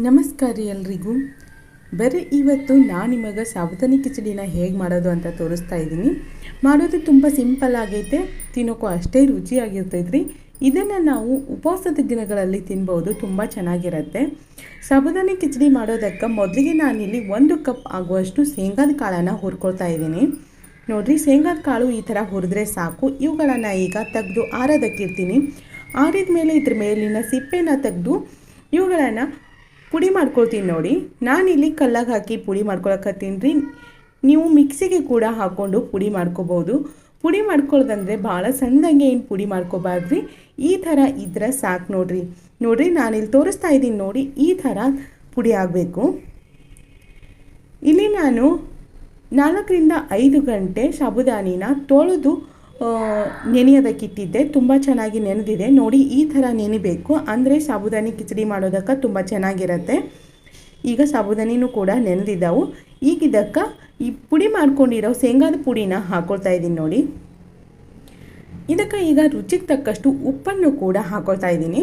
ನಮಸ್ಕಾರ ಎಲ್ರಿಗೂ. ಬರೀ ಇವತ್ತು ನಾನು ನಿಮಗೆ ಸಾಬುದಾನಿ ಕಿಚಡಿನ ಹೇಗೆ ಮಾಡೋದು ಅಂತ ತೋರಿಸ್ತಾ ಇದ್ದೀನಿ. ಮಾಡೋದು ತುಂಬ ಸಿಂಪಲ್ ಆಗೈತೆ ತಿನ್ನೋಕ್ಕೂ ಅಷ್ಟೇ ರುಚಿಯಾಗಿರ್ತೈತೆ ರೀ ಇದನ್ನು ನಾವು ಉಪವಾಸದ ದಿನಗಳಲ್ಲಿ ತಿನ್ಬೋದು, ತುಂಬ ಚೆನ್ನಾಗಿರುತ್ತೆ. ಸಾಬುದಾನಿ ಕಿಚಡಿ ಮಾಡೋದಕ್ಕೆ ಮೊದಲಿಗೆ ನಾನಿಲ್ಲಿ ಒಂದು ಕಪ್ ಆಗುವಷ್ಟು ಶೇಂಗಾದ ಕಾಳನ್ನು ಹುರ್ಕೊಳ್ತಾ ಇದ್ದೀನಿ. ನೋಡಿರಿ, ಶೇಂಗಾದ ಕಾಳು ಈ ಥರ ಹುರಿದ್ರೆ ಸಾಕು. ಇವುಗಳನ್ನು ಈಗ ತೆಗೆದು ಆರೋದಕ್ಕಿರ್ತೀನಿ ಆರಿದ ಮೇಲೆ ಇದ್ರ ಮೇಲಿನ ಸಿಪ್ಪೆನ ತೆಗೆದು ಇವುಗಳನ್ನು ಪುಡಿ ಮಾಡ್ಕೊಳ್ತೀನಿ ನೋಡಿ. ನಾನಿಲ್ಲಿ ಕಲ್ಲಾಗ ಹಾಕಿ ಪುಡಿ ಮಾಡ್ಕೊಳಕತ್ತೀನಿ. ರೀ ನೀವು ಮಿಕ್ಸಿಗೆ ಕೂಡ ಹಾಕ್ಕೊಂಡು ಪುಡಿ ಮಾಡ್ಕೋಬೋದು. ಪುಡಿ ಮಾಡ್ಕೊಳ್ಳೋದಂದ್ರೆ ಭಾಳ ಸಣ್ಣದಾಗೆ ಏನು ಪುಡಿ ಮಾಡ್ಕೋಬಾರ್ದ್ರಿ? ಈ ಥರ ಇದ್ರೆ ಸಾಕು ನೋಡ್ರಿ. ನೋಡ್ರಿ, ನಾನಿಲ್ಲಿ ತೋರಿಸ್ತಾ ಇದ್ದೀನಿ ನೋಡಿ ಈ ಥರ ಪುಡಿ ಆಗಬೇಕು. ಇಲ್ಲಿ ನಾನು ನಾಲ್ಕರಿಂದ ಐದು ಗಂಟೆ ಸಾಬುದಾನಿನ ತೊಳೆದು ನೆನೆಯೋದಕ್ಕಿಟ್ಟಿದ್ದೆ ತುಂಬ ಚೆನ್ನಾಗಿ ನೆನೆದಿದೆ. ನೋಡಿ, ಈ ಥರ ನೆನಿಬೇಕು. ಅಂದರೆ ಸಾಬುದಾನಿ ಕಿಚಡಿ ಮಾಡೋದಕ್ಕೆ ತುಂಬ ಚೆನ್ನಾಗಿರುತ್ತೆ. ಈಗ ಸಾಬುದಾನಿನೂ ಕೂಡ ನೆನೆದಿದ್ದಾವು ಈಗ ಈ ಪುಡಿ ಮಾಡ್ಕೊಂಡಿರೋ ಶೇಂಗಾದ ಪುಡಿನ ಹಾಕೊಳ್ತಾ ಇದ್ದೀನಿ ನೋಡಿ. ಇದಕ್ಕೆ ಈಗ ರುಚಿಗೆ ತಕ್ಕಷ್ಟು ಉಪ್ಪನ್ನು ಕೂಡ ಹಾಕೊಳ್ತಾ ಇದ್ದೀನಿ.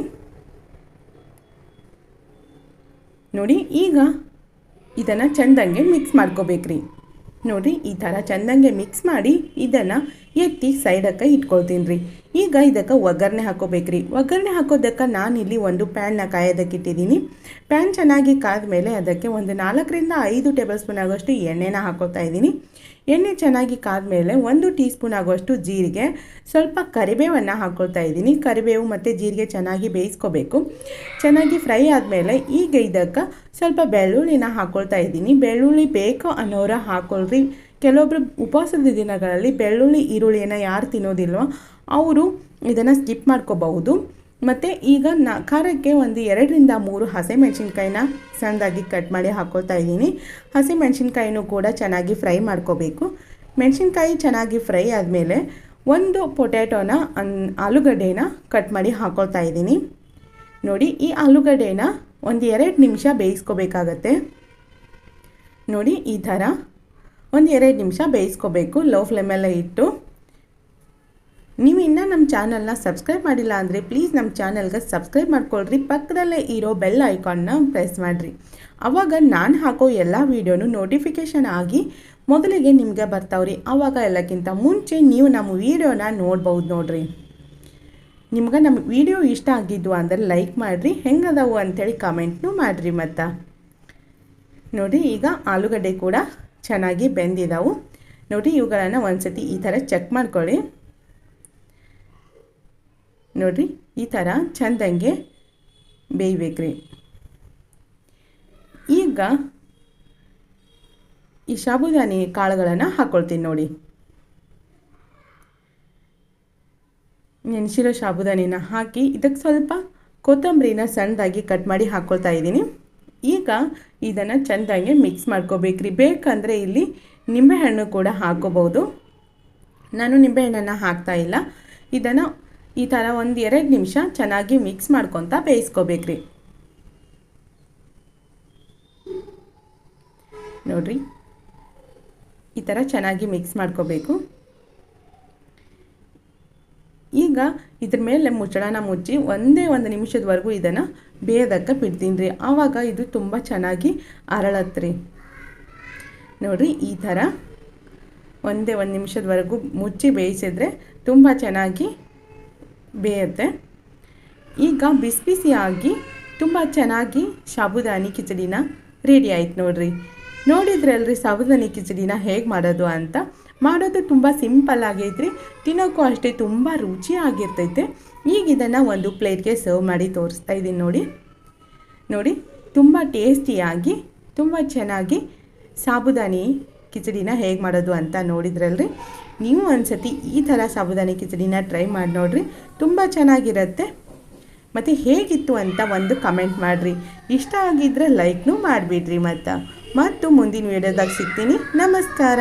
ನೋಡಿ, ಈಗ ಇದನ್ನು ಚೆಂದಂಗೆ ಮಿಕ್ಸ್ ಮಾಡ್ಕೋಬೇಕ್ರಿ. ನೋಡಿರಿ ಈ ಥರ ಚೆಂದಂಗೆ ಮಿಕ್ಸ್ ಮಾಡಿ ಇದನ್ನು ಎತ್ತಿ ಸೈಡಕ್ಕೆ ಇಟ್ಕೊಳ್ತೀನಿ ರೀ ಈಗ ಇದಕ್ಕೆ ಒಗ್ಗರಣೆ ಹಾಕೋಬೇಕ್ರಿ. ಒಗ್ಗರಣೆ ಹಾಕೋದಕ್ಕೆ ನಾನಿಲ್ಲಿ ಒಂದು ಪ್ಯಾನ್ನ ಕಾಯೋದಕ್ಕೆ ಇಟ್ಟಿದ್ದೀನಿ. ಪ್ಯಾನ್ ಚೆನ್ನಾಗಿ ಕಾದ ಮೇಲೆ ಅದಕ್ಕೆ ಒಂದು ನಾಲ್ಕರಿಂದ ಐದು ಟೇಬಲ್ ಸ್ಪೂನ್ ಆಗೋಷ್ಟು ಎಣ್ಣೆನ ಹಾಕೋತಾ ಇದ್ದೀನಿ. ಎಣ್ಣೆ ಚೆನ್ನಾಗಿ ಕಾದ ಮೇಲೆ ಒಂದು ಟೀ ಸ್ಪೂನ್ ಆಗುವಷ್ಟು ಜೀರಿಗೆ, ಸ್ವಲ್ಪ ಕರಿಬೇವನ್ನು ಹಾಕ್ಕೊಳ್ತಾ ಇದ್ದೀನಿ. ಕರಿಬೇವು ಮತ್ತು ಜೀರಿಗೆ ಚೆನ್ನಾಗಿ ಬೇಯಿಸ್ಕೋಬೇಕು. ಚೆನ್ನಾಗಿ ಫ್ರೈ ಆದಮೇಲೆ ಈಗ ಇದಕ್ಕೆ ಸ್ವಲ್ಪ ಬೆಳ್ಳುಳ್ಳಿನ ಹಾಕ್ಕೊಳ್ತಾ ಇದ್ದೀನಿ. ಬೆಳ್ಳುಳ್ಳಿ ಬೇಕು ಅನ್ನೋರ ಹಾಕ್ಕೊಳ್ರಿ ಕೆಲವೊಬ್ಬರು ಉಪವಾಸದ ದಿನಗಳಲ್ಲಿ ಬೆಳ್ಳುಳ್ಳಿ, ಈರುಳ್ಳಿಯನ್ನು ಯಾರು ತಿನ್ನೋದಿಲ್ವೋ, ಅವರು ಇದನ್ನು ಸ್ಕಿಪ್ ಮಾಡ್ಕೋಬಹುದು. ಮತ್ತು ಈಗ ನಾ ಖಾರಕ್ಕೆ ಒಂದು ಎರಡರಿಂದ ಮೂರು ಹಸಿಮೆಣ್ಸಿನ್ಕಾಯಿನ ಸಣ್ಣದಾಗಿ ಕಟ್ ಮಾಡಿ ಹಾಕ್ಕೊಳ್ತಾ ಇದ್ದೀನಿ. ಹಸಿಮೆಣ್ಸಿನ್ಕಾಯಿನೂ ಕೂಡ ಚೆನ್ನಾಗಿ ಫ್ರೈ ಮಾಡ್ಕೋಬೇಕು. ಮೆಣಸಿನ್ಕಾಯಿ ಚೆನ್ನಾಗಿ ಫ್ರೈ ಆದಮೇಲೆ ಒಂದು ಪೊಟ್ಯಾಟೋನ, ಅನ್, ಆಲೂಗಡ್ಡೆನ ಕಟ್ ಮಾಡಿ ಹಾಕ್ಕೊಳ್ತಾ ಇದ್ದೀನಿ. ನೋಡಿ, ಈ ಆಲೂಗಡ್ಡೆನ ಒಂದು ಎರಡು ನಿಮಿಷ ಬೇಯಿಸ್ಕೋಬೇಕಾಗತ್ತೆ. ನೋಡಿ, ಈ ಥರ ಒಂದು ಎರಡು ನಿಮಿಷ ಬೇಯಿಸ್ಕೋಬೇಕು. ಲೋ ಫ್ಲೇಮಲ್ಲೇ ಇಟ್ಟು ನೀವು ಇನ್ನೂ ನಮ್ಮ ಚಾನಲ್ನ ಸಬ್ಸ್ಕ್ರೈಬ್ ಮಾಡಿಲ್ಲ ಅಂದರೆ ಪ್ಲೀಸ್ ನಮ್ಮ ಚಾನಲ್ಗೆ ಸಬ್ಸ್ಕ್ರೈಬ್ ಮಾಡ್ಕೊಳ್ರಿ. ಪಕ್ಕದಲ್ಲೇ ಇರೋ ಬೆಲ್ ಐಕಾನ್ನ ಪ್ರೆಸ್ ಮಾಡಿರಿ. ಆವಾಗ ನಾನು ಹಾಕೋ ಎಲ್ಲ ವೀಡಿಯೋನು ನೋಟಿಫಿಕೇಷನ್ ಆಗಿ ಮೊದಲಿಗೆ ನಿಮಗೆ ಬರ್ತಾವ್ರಿ. ಆವಾಗ ಎಲ್ಲಕ್ಕಿಂತ ಮುಂಚೆ ನೀವು ನಮ್ಮ ವೀಡಿಯೋನ ನೋಡ್ಬೋದು ನೋಡ್ರಿ. ನಿಮ್ಗೆ ನಮ್ಮ ವಿಡಿಯೋ ಇಷ್ಟ ಆಗಿದ್ದು ಅಂದರೆ ಲೈಕ್ ಮಾಡಿರಿ. ಹೆಂಗದವು ಅಂಥೇಳಿ ಕಮೆಂಟ್ನು ಮಾಡಿರಿ ಮತ್ತು. ನೋಡಿ, ಈಗ ಆಲೂಗಡ್ಡೆ ಕೂಡ ಚೆನ್ನಾಗಿ ಬೆಂದಿದ್ದಾವು ನೋಡಿ, ಇವುಗಳನ್ನು ಒಂದು ಸತಿ ಈ ಥರ ಚೆಕ್ ಮಾಡ್ಕೊಳ್ಳಿ. ನೋಡಿರಿ, ಈ ಥರ ಚೆಂದಂಗೆ ಬೇಯ್ಬೇಕ್ರಿ. ಈಗ ಈ ಸಾಬುದಾನಿ ಕಾಳುಗಳನ್ನು ಹಾಕ್ಕೊಳ್ತೀನಿ ನೋಡಿ. ನೆನೆಸಿರೋ ಸಾಬುದಾನಿನ ಹಾಕಿ ಇದಕ್ಕೆ ಸ್ವಲ್ಪ ಕೊತ್ತಂಬರಿನ ಸಣ್ಣದಾಗಿ ಕಟ್ ಮಾಡಿ ಹಾಕ್ಕೊಳ್ತಾ ಇದ್ದೀನಿ. ಈಗ ಇದನ್ನು ಚೆಂದಾಗಿ ಮಿಕ್ಸ್ ಮಾಡ್ಕೋಬೇಕ್ರಿ. ಬೇಕಂದರೆ ಇಲ್ಲಿ ನಿಂಬೆಹಣ್ಣು ಕೂಡ ಹಾಕ್ಕೋಬೋದು ನಾನು ನಿಂಬೆಹಣ್ಣನ್ನು ಹಾಕ್ತಾ ಇಲ್ಲ. ಇದನ್ನು ಈ ಥರ ಒಂದು ಎರಡು ನಿಮಿಷ ಚೆನ್ನಾಗಿ ಮಿಕ್ಸ್ ಮಾಡ್ಕೊತ ಬೇಯಿಸ್ಕೋಬೇಕ್ರಿ. ನೋಡಿರಿ. ಈ ಥರ ಚೆನ್ನಾಗಿ ಮಿಕ್ಸ್ ಮಾಡ್ಕೋಬೇಕು. ಈಗ ಇದ್ರ ಮೇಲೆ ಮುಚ್ಚಳನ ಮುಚ್ಚಿ ಒಂದೇ ಒಂದು ನಿಮಿಷದವರೆಗೂ ಇದನ್ನು ಬೇಯೋದಕ್ಕೆ ಬಿಡ್ತೀನಿ ರೀ ಆವಾಗ ಇದು ತುಂಬ ಚೆನ್ನಾಗಿ ಅರಳತ್ರಿ. ನೋಡಿರಿ, ಈ ಥರ ಒಂದೇ ಒಂದು ನಿಮಿಷದವರೆಗೂ ಮುಚ್ಚಿ ಬೇಯಿಸಿದ್ರೆ ತುಂಬ ಚೆನ್ನಾಗಿ ಬೇಯುತ್ತೆ. ಈಗ ಬಿಸಿ ಬಿಸಿಯಾಗಿ ತುಂಬ ಚೆನ್ನಾಗಿ ಸಾಬುದಾನಿ ಕಿಚಡಿನ ರೆಡಿ ಆಯ್ತು ನೋಡಿರಿ. ನೋಡಿದ್ರಲ್ರಿ ಸಾಬುದಾನಿ ಕಿಚಡಿನ ಹೇಗೆ ಮಾಡೋದು ಅಂತ. ಮಾಡೋದು ತುಂಬ ಸಿಂಪಲ್ ಆಗೈತ್ರಿ. ತಿನ್ನೋಕ್ಕೂ ಅಷ್ಟೇ ತುಂಬ ರುಚಿಯಾಗಿರ್ತೈತೆ ಈಗ ಇದನ್ನು ಒಂದು ಪ್ಲೇಟ್ಗೆ ಸರ್ವ್ ಮಾಡಿ ತೋರಿಸ್ತಾ ಇದ್ದೀನಿ ನೋಡಿ. ನೋಡಿ, ತುಂಬ ಟೇಸ್ಟಿಯಾಗಿ, ತುಂಬ ಚೆನ್ನಾಗಿ ಸಾಬುದಾನಿ ಕಿಚಡಿನ ಹೇಗೆ ಮಾಡೋದು ಅಂತ ನೋಡಿದ್ರಲ್ರಿ? ನೀವು ಒಂದ್ಸತಿ ಈ ಥರ ಸಾಬುದಾನಿ ಕಿಚಡಿನ ಟ್ರೈ ಮಾಡಿ ನೋಡಿರಿ, ತುಂಬ ಚೆನ್ನಾಗಿರುತ್ತೆ. ಮತ್ತು ಹೇಗಿತ್ತು ಅಂತ ಒಂದು ಕಮೆಂಟ್ ಮಾಡಿರಿ. ಇಷ್ಟ ಆಗಿದ್ದರೆ ಲೈಕ್ನೂ ಮಾಡಿಬಿಡ್ರಿ ಮತ್ತು. ಮತ್ತು ಮುಂದಿನ ವೀಡಿಯೋದಾಗ ಸಿಗ್ತೀನಿ. ನಮಸ್ಕಾರ.